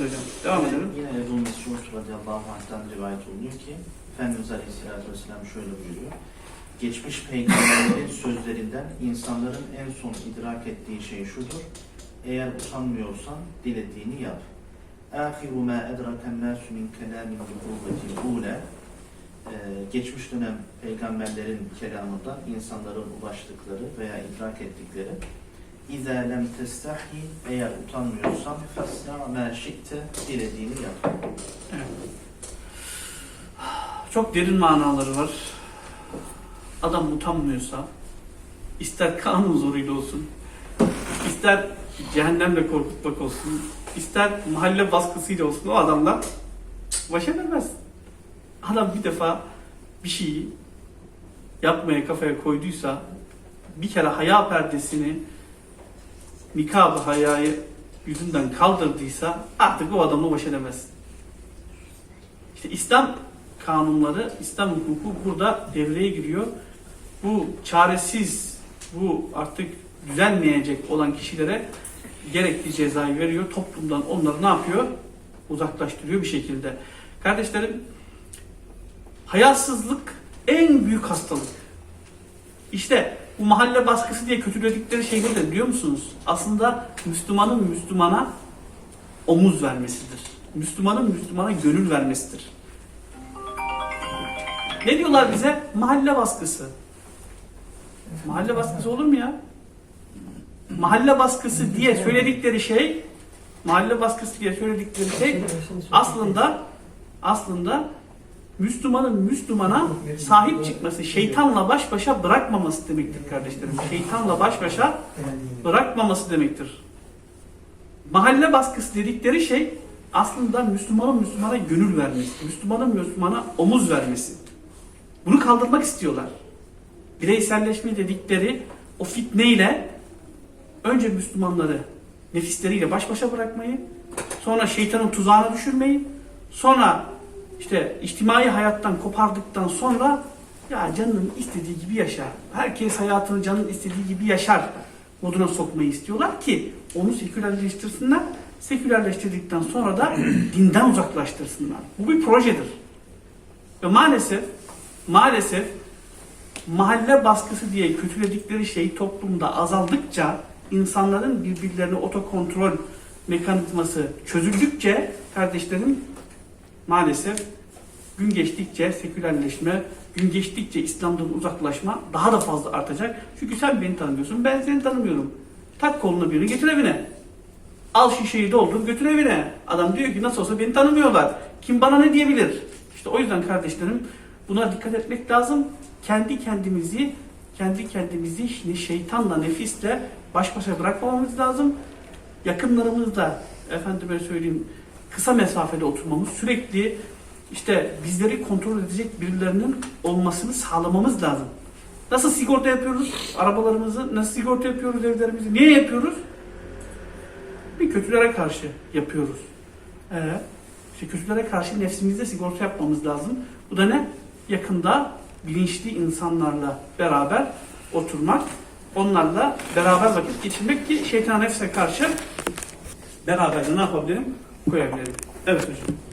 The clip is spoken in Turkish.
Evet hocam. Devam yine, edelim. Yine Ebu Mesud radıyallahu anh'tan rivayet oluyor ki Efendimiz Aleyhisselatü Vesselam şöyle buyuruyor. Geçmiş peygamberlerin sözlerinden insanların en son idrak ettiği şey şudur. Eğer utanmıyorsan dilediğini yap. Ahiru ma edraken nasu min kelamin nubuvetil ee, geçmiş dönem peygamberlerin kelamında insanların ulaştıkları veya idrak ettikleri İzâ lem testahi eğer utanmıyorsan fasna ma şi'te dilediğini yap. Çok derin manaları var. Adam utanmıyorsa, ister kanun zoruyla olsun, ister cehennemle korkutmak olsun, ister mahalle baskısıyla olsun o adamla baş edemez. Adam bir defa bir şeyi yapmaya kafaya koyduysa, bir kere haya perdesini, nikab-ı hayayı yüzünden kaldırdıysa artık o adamla baş edemez. İşte İslam kanunları, İslam hukuku burada devreye giriyor. Bu çaresiz, bu artık düzelmeyecek olan kişilere gerekli cezayı veriyor. Toplumdan onları ne yapıyor? Uzaklaştırıyor bir şekilde. Kardeşlerim, hayasızlık en büyük hastalık. İşte bu mahalle baskısı diye kötüledikleri şeyleri de biliyor musunuz? Aslında Müslümanın Müslümana omuz vermesidir. Müslümanın Müslümana gönül vermesidir. Ne diyorlar bize? Mahalle baskısı. Mahalle baskısı olur mu ya? Mahalle baskısı diye söyledikleri şey mahalle baskısı diye söyledikleri şey aslında aslında Müslümanın Müslümana sahip çıkması, şeytanla baş başa bırakmaması demektir kardeşlerim. Şeytanla baş başa bırakmaması demektir. Mahalle baskısı dedikleri şey aslında Müslümanın Müslümana gönül vermesi, Müslümanın Müslümana omuz vermesi. Bunu kaldırmak istiyorlar. Bireyselleşme dedikleri o fitneyle önce Müslümanları nefisleriyle baş başa bırakmayı, sonra şeytanın tuzağına düşürmeyi, sonra işte içtimai hayattan kopardıktan sonra ya canının istediği gibi yaşar. Herkes hayatını canının istediği gibi yaşar moduna sokmayı istiyorlar ki onu sekülerleştirsinler. Sekülerleştirdikten sonra da dinden uzaklaştırsınlar. Bu bir projedir. Ve maalesef maalesef mahalle baskısı diye kötüledikleri şey toplumda azaldıkça insanların birbirlerine otokontrol mekanizması çözüldükçe kardeşlerim maalesef gün geçtikçe sekülerleşme, gün geçtikçe İslam'dan uzaklaşma daha da fazla artacak. Çünkü sen beni tanımıyorsun, ben seni tanımıyorum. Tak koluna birini getir evine. Al şişeyi doldur götür evine. Adam diyor ki nasıl olsa beni tanımıyorlar. Kim bana ne diyebilir? İşte o yüzden kardeşlerim buna dikkat etmek lazım. Kendi kendimizi kendi kendimizi şeytanla, nefisle baş başa bırakmamamız lazım. Yakınlarımızla efendime söyleyeyim kısa mesafede oturmamız, sürekli işte bizleri kontrol edecek birilerinin olmasını sağlamamız lazım. Nasıl sigorta yapıyoruz arabalarımızı, nasıl sigorta yapıyoruz evlerimizi, niye yapıyoruz? Bir kötülere karşı yapıyoruz. Ee, işte kötülere karşı nefsimizde sigorta yapmamız lazım. Bu da ne? Yakında bilinçli insanlarla beraber oturmak, onlarla beraber vakit geçirmek ki şeytan nefse karşı beraber ne yapabilirim? Koyabilirim. Evet hocam.